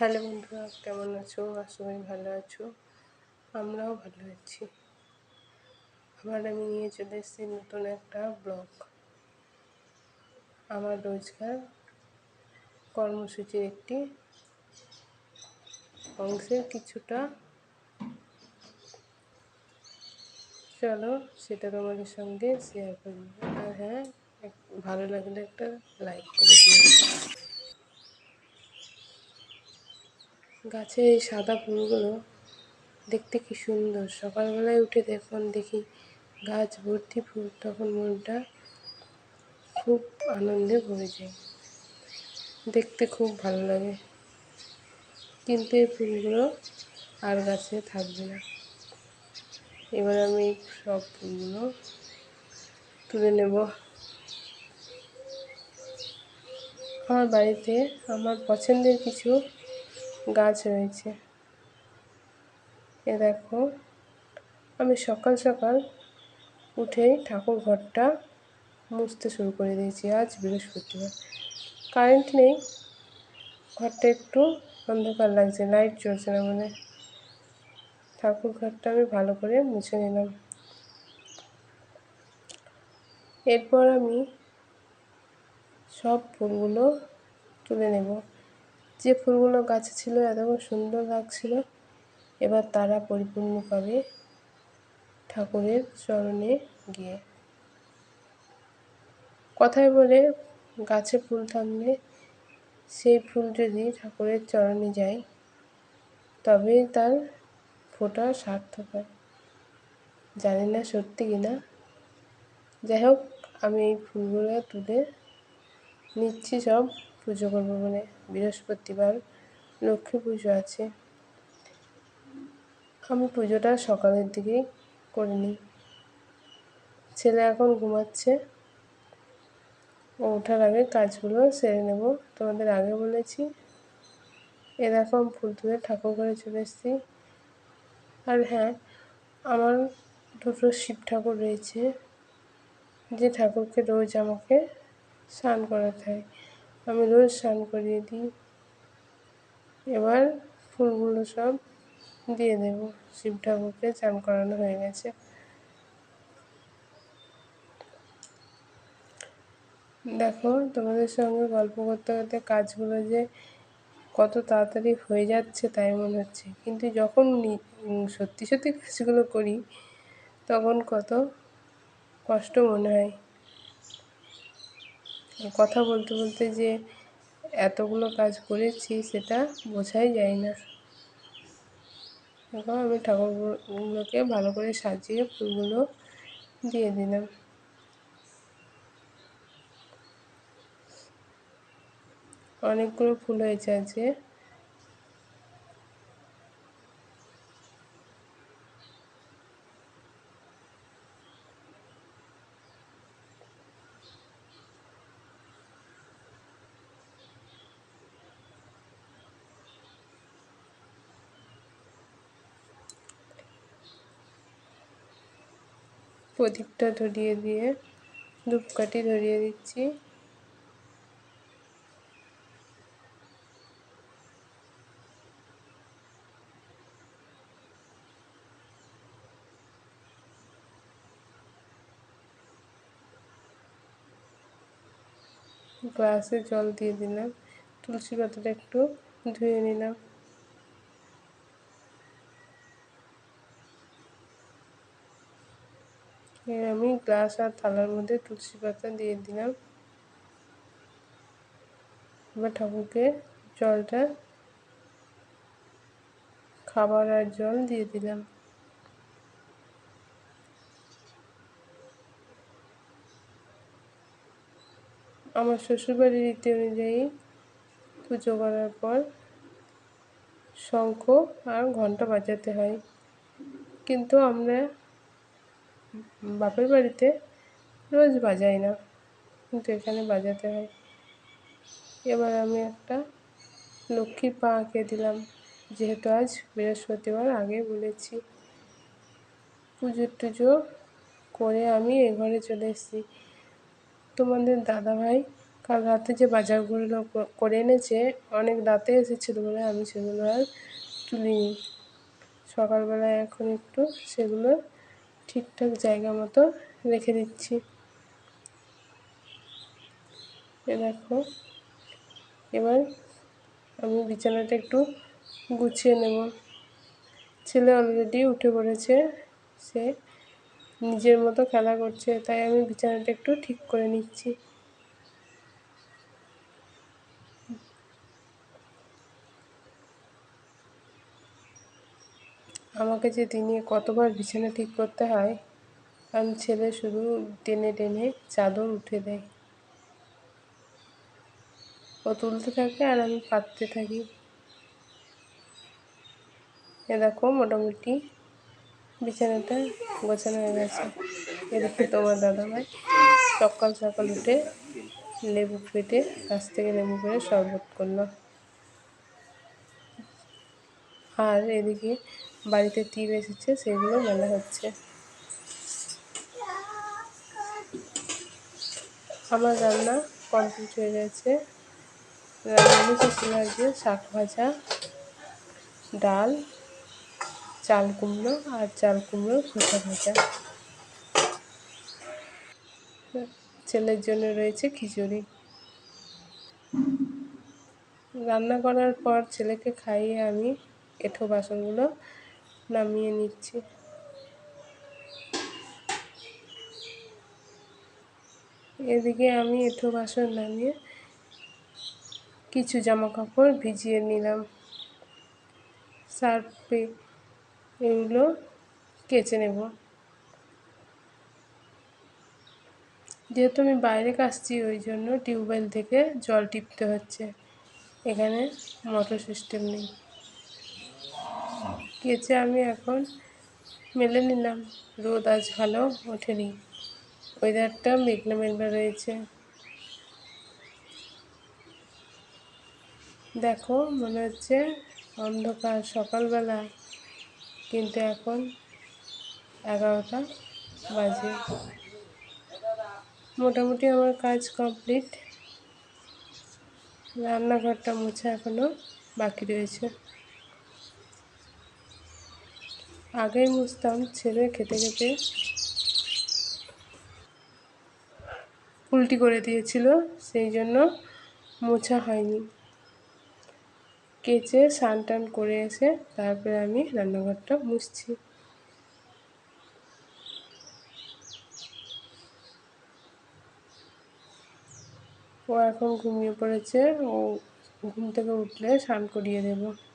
Hello বন্ধুরা, কেমন আছো? আশা করি ভালো আছো। আমরাও ভালো আছি। আবার আমি নিয়ে চলে এসেছি নতুন একটা ব্লগ। আমার রোজগার কর্মসূচির একটি অংশের কিছুটা। চলো সেটা তোমাদের সঙ্গে শেয়ার করি। আর হ্যাঁ ভালো লাগলে একটা লাইক করে দিও। গাছের এই সাদা ফুলগুলো দেখতে কি সুন্দর। সকালবেলায় উঠে দেখুন দেখি গাছ ভর্তি ফুল, তখন মনটা খুব আনন্দে ভরে যায়। দেখতে খুব ভালো লাগে। কিন্তু এই ফুলগুলো আর গাছে থাকবে না। এবার আমি সব ফুলগুলো তুলে নেব। আমার বাড়িতে আমার পছন্দের কিছু গাছ রয়েছে। এ দেখো, আমি সকাল সকাল উঠেই ঠাকুর ঘরটা মুছতে শুরু করে দিয়েছি আজ বৃহস্পতিবার। কারেন্ট নেই, ঘরটা একটু অন্ধকার লাগছে, লাইট জ্বলছে না মানে ঠাকুর ঘরটা আমি ভালো করে মুছে নিলাম। এরপর আমি সব ফুলগুলো তুলে নেব। যে ফুলগুলো গাছে ছিল, এত সুন্দর লাগছিল। এবার তারা পরিপূর্ণ পাবে ঠাকুরের চরণে গিয়ে কথায় বলে গাছে ফুল থামলে সেই ফুল যদি ঠাকুরের চরণে যায় তবে তার ফোটা সার্থক হয়। জানি না সত্যি কি না। যাই হোক, আমি এই ফুলগুলো তুলে নিচ্ছি সব পুজো করব বলে। বৃহস্পতিবার লক্ষ্মী পুজো আছে। আমি পুজোটা সকালের দিকেই করে নিই ছেলে এখন ঘুমাচ্ছে। ওঠার আগে কাজগুলো সেরে নেব। তোমাদের আগে বলেছি, এরকম ফুল তুলে ঠাকুর ঘরে চলে এসেছি। আর হ্যাঁ আমার দুটো শিব ঠাকুর রয়েছে, যে ঠাকুরকে রোজ আমাকে স্নান করাতে হয়। আমি রোজ স্নান করিয়ে দিই। এবার ফুলগুলো সব দিয়ে দেব। শিব ঠাকুরকে চান করানো হয়ে গেছে। দেখো, তোমাদের সঙ্গে গল্প করতে করতে কাজগুলো যে কত তাড়াতাড়ি হয়ে যাচ্ছে তাই মনে হচ্ছে। কিন্তু যখন সত্যি সত্যি কাজগুলো করি, তখন কত কষ্ট মনে হয়। কথা বলতে বলতে যে এতগুলো কাজ করেছি সেটা বোঝাই যায় না। এখন আমি ঠাকুরগুলোকে ভালো করে সাজিয়ে ফুলগুলো দিয়ে দিলাম। অনেকগুলো ফুল হয়েছে আজকে। প্রদীপটা ধরিয়ে দিয়ে, ধূপকাঠি ধরিয়ে দিচ্ছি। গ্লাসে জল দিয়ে দিলাম। তুলসী পাতাটা একটু ধুয়ে নিলাম। আমি গ্লাস আর থালার মধ্যে তুলসী পাতা দিয়ে দিলাম। এবার ঠাকুরকে জলটা, খাবার আর জল দিয়ে দিলাম। আমার শ্বশুরবাড়ির রীতি অনুযায়ী পুজো করার পর শঙ্খ আর ঘণ্টা বাজাতে হয়। কিন্তু আমরা বাপের বাড়িতে রোজ বাজাই না। কিন্তু এখানে বাজাতে হয়। এবার আমি একটা লক্ষ্মীর পা আঁকে দিলাম। যেহেতু আজ বৃহস্পতিবার আগে বলেছি। পুজো টুজো করে আমি এ ঘরে চলে এসেছি। তোমাদের দাদাভাই কাল রাতে যে বাজারগুলো করে এনেছে, অনেক রাতে এসেছিল বলে আমি সেগুলো আর তুলিনি। সকালবেলায় এখন একটু সেগুলো ঠিকঠাক জায়গা মতো রেখে দিচ্ছি। এ দেখো, এবার আমি বিছানাটা একটু গুছিয়ে নেব। ছেলে অলরেডি উঠে পড়েছে, সে নিজের মতো খেলা করছে, তাই আমি বিছানাটা একটু ঠিক করে নিচ্ছি। আমাকে যে দিনে কতবার বিছানা ঠিক করতে হয় কারণ ছেলে শুধু টেনে টেনে চাদর উঠে দেয় ও তুলতে থাকে আর আমি পাততে থাকি। এ দেখো মোটামুটি বিছানাটা গোছানো হয়ে গেছে। এদিকে তোমার দাদাভাই সকাল সকাল উঠে লেবু কেটে গাছ থেকে লেবু করে শরবত করল। আর এদিকে বাড়িতে তীর এসেছে, সেগুলো মেলা হচ্ছে। আমার রান্না কমপ্লিট হয়ে গেছে। রান্না আজকে শাক ভাজা, ডাল, চাল কুমড়ো আর চাল কুমড়ো খোসা ভাজা। ছেলের জন্য রয়েছে খিচুড়ি। রান্না করার পর ছেলেকে খাইয়ে আমি এঁঠো বাসনগুলো নামিয়ে নিচ্ছি। এদিকে আমি এঁঠো বাসন নামিয়ে কিছু জামা কাপড় ভিজিয়ে নিলাম। সার্ফে এগুলো কেচে নেব। যেহেতু আমি বাইরে কাচছি ওই জন্য টিউবওয়েল থেকে জল টিপতে হচ্ছে। এখানে মোটর সিস্টেম নেই। কেচে আমি এখন। মেলে নিলাম। রোদ আজ ভালো ওঠেনি। ওয়েদারটা মেঘলা মেঘলা রয়েছে। দেখো, মনে হচ্ছে অন্ধকার সকালবেলা, কিন্তু এখন এগারোটা বাজে। মোটামুটি আমার কাজ কমপ্লিট রান্নাঘরটা মুছে এখনও বাকি রয়েছে। আগেই মুছতাম ছেলে খেতে খেতে উল্টি করে দিয়েছিল, সেই জন্য মোছা হয়নি। কেচে স্নান টান করে এসে তারপরে আমি রান্নাঘরটা মুছছি। ও এখন ঘুমিয়ে পড়েছে, ও ঘুম থেকে উঠলে স্নান করিয়ে দেবো।